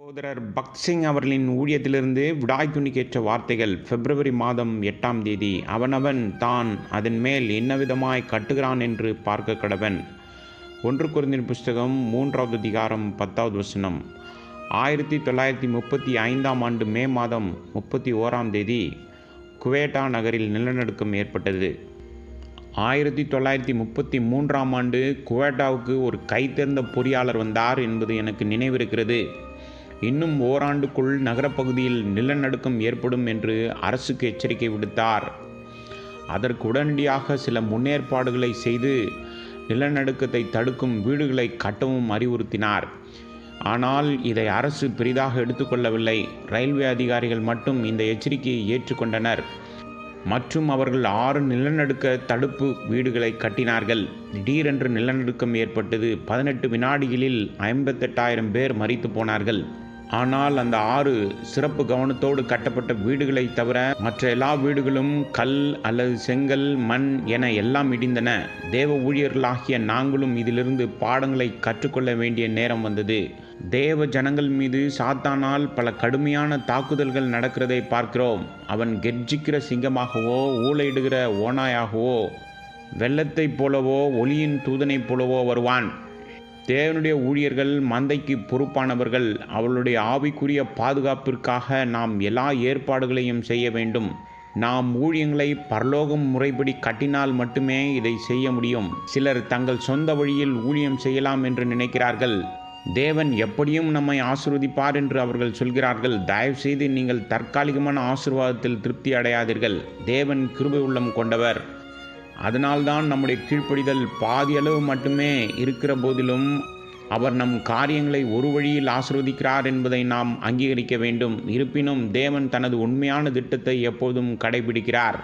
சகோதரர் பக்சிங் அவர்களின் ஊழியத்திலிருந்து விடாய்க்குனிக்கேற்ற வார்த்தைகள் பிப்ரவரி மாதம் எட்டாம் தேதி. அவனவன் தான் அதன் மேல் என்னவிதமாய் கட்டுகிறான் என்று பார்க்க கடவன். ஒன்று குறைந்தின் புஸ்தகம் மூன்றாவது அதிகாரம் பத்தாவது வசனம். ஆயிரத்தி தொள்ளாயிரத்தி முப்பத்தி ஐந்தாம் ஆண்டு மே மாதம் முப்பத்தி ஓராம் தேதி குவேட்டா நகரில் நிலநடுக்கம் ஏற்பட்டது. ஆயிரத்தி தொள்ளாயிரத்தி முப்பத்தி மூன்றாம் ஆண்டு குவேட்டாவுக்கு ஒரு கைத்தேர்ந்த பொறியாளர் வந்தார் என்பது எனக்கு நினைவிருக்கிறது. இன்னும் ஓராண்டுக்குள் நகரப்பகுதியில் நிலநடுக்கம் ஏற்படும் என்று அரசுக்கு எச்சரிக்கை விடுத்தார். அதற்கு உடனடியாக சில முன்னேற்பாடுகளை செய்து நிலநடுக்கத்தை தடுக்கும் வீடுகளை கட்டவும் அறிவுறுத்தினார். ஆனால் இதை அரசு பெரிதாக எடுத்துக்கொள்ளவில்லை. ரயில்வே அதிகாரிகள் மட்டும் இந்த எச்சரிக்கையை ஏற்றுக்கொண்டனர். மற்றும் அவர்கள் ஆறு நிலநடுக்க தடுப்பு வீடுகளை கட்டினார்கள். திடீரென்று நிலநடுக்கம் ஏற்பட்டது. பதினெட்டு வினாடிகளில் ஐம்பத்தெட்டாயிரம் பேர் மறித்து போனார்கள். ஆனால் அந்த ஆறு சிறப்பு கவனத்தோடு கட்டப்பட்ட வீடுகளை தவிர மற்ற எல்லா வீடுகளும் கல் அல்லது செங்கல் மண் என எல்லாம் இடிந்தன. தேவ ஊழியர்களாகிய நாங்களும் இதிலிருந்து பாடங்களை கற்றுக்கொள்ள வேண்டிய நேரம் வந்தது. தேவ ஜனங்கள் மீது சாத்தானால் பல கடுமையான தாக்குதல்கள் நடக்கிறதை பார்க்கிறோம். அவன் கெர்ஜிக்கிற சிங்கமாகவோ ஊழையிடுகிற ஓனாயாகவோ வெள்ளத்தைப் போலவோ ஒளியின் தூதனைப் போலவோ வருவான். தேவனுடைய ஊழியர்கள் மந்தைக்கு பொறுப்பானவர்கள் அவளுடைய ஆவிக்குரிய பாதுகாப்பிற்காக நாம் எல்லா ஏற்பாடுகளையும் செய்ய வேண்டும். நாம் ஊழியங்களை பரலோகம் முறைப்படி கட்டினால் மட்டுமே இதை செய்ய முடியும். சிலர் தங்கள் சொந்த வழியில் ஊழியம் செய்யலாம் என்று நினைக்கிறார்கள். தேவன் எப்படியும் நம்மை ஆசிர்வதிப்பார் என்று அவர்கள் சொல்கிறார்கள். தயவு செய்து நீங்கள் தற்காலிகமான ஆசிர்வாதத்தில் திருப்தி அடையாதீர்கள். தேவன் கிருபை உள்ளம் கொண்டவர். அதனால்தான் நம்முடைய கீழ்ப்படிதல் பாதியளவு மட்டுமே இருக்கிற போதிலும் அவர் நம் காரியங்களை ஒரு வழியில் ஆசிர்வதிக்கிறார் என்பதை நாம் அங்கீகரிக்க வேண்டும். இருப்பினும் தேவன் தனது உண்மையான திட்டத்தை எப்போதும் கடைபிடிக்கிறார்.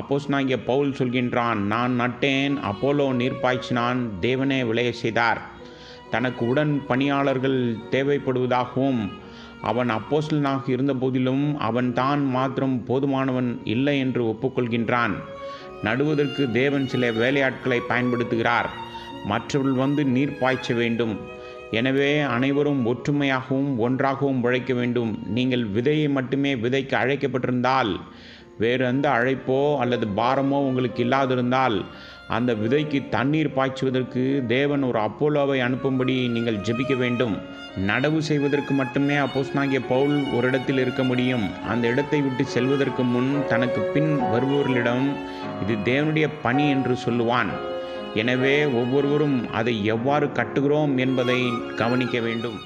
அப்போஸ் நாங்கிய பவுல் சொல்கின்றான் நான் நட்டேன் அப்போலோ நீர்ப்பாய்ச்சினான் தேவனே விளைய செய்தார். தனக்கு உடன் பணியாளர்கள் தேவைப்படுவதாகவும் அவன் அப்போசலனாக இருந்த போதிலும் அவன் தான் மாத்திரம் போதுமானவன் இல்லை என்று ஒப்புக்கொள்கின்றான். நடுவதற்கு தேவன் சில வேலையாட்களை பயன்படுத்துகிறார். மற்றவர்கள் வந்து நீர் பாய்ச்ச வேண்டும். எனவே அனைவரும் ஒற்றுமையாகவும் ஒன்றாகவும் உழைக்க வேண்டும். நீங்கள் விதையை மட்டுமே விதைக்க அழைக்கப்பட்டிருந்தால் வேறு எந்த அழைப்போ அல்லது பாரமோ உங்களுக்கு இல்லாதிருந்தால் அந்த விதைக்கு தண்ணீர் பாய்ச்சுவதற்கு தேவன் ஒரு அப்போலோவை அனுப்பும்படி நீங்கள் ஜெபிக்க வேண்டும். நடவு செய்வதற்கு மட்டுமே அப்போஸ்னாகிய பவுல் ஒரு இடத்தில் இருக்க முடியும். அந்த இடத்தை விட்டு செல்வதற்கு முன் தனக்கு பின் வருபவர்களிடம் இது தேவனுடைய பணி என்று சொல்லுவான். எனவே ஒவ்வொருவரும் அதை எவ்வாறு கட்டுகிறோம் என்பதை கவனிக்க வேண்டும்.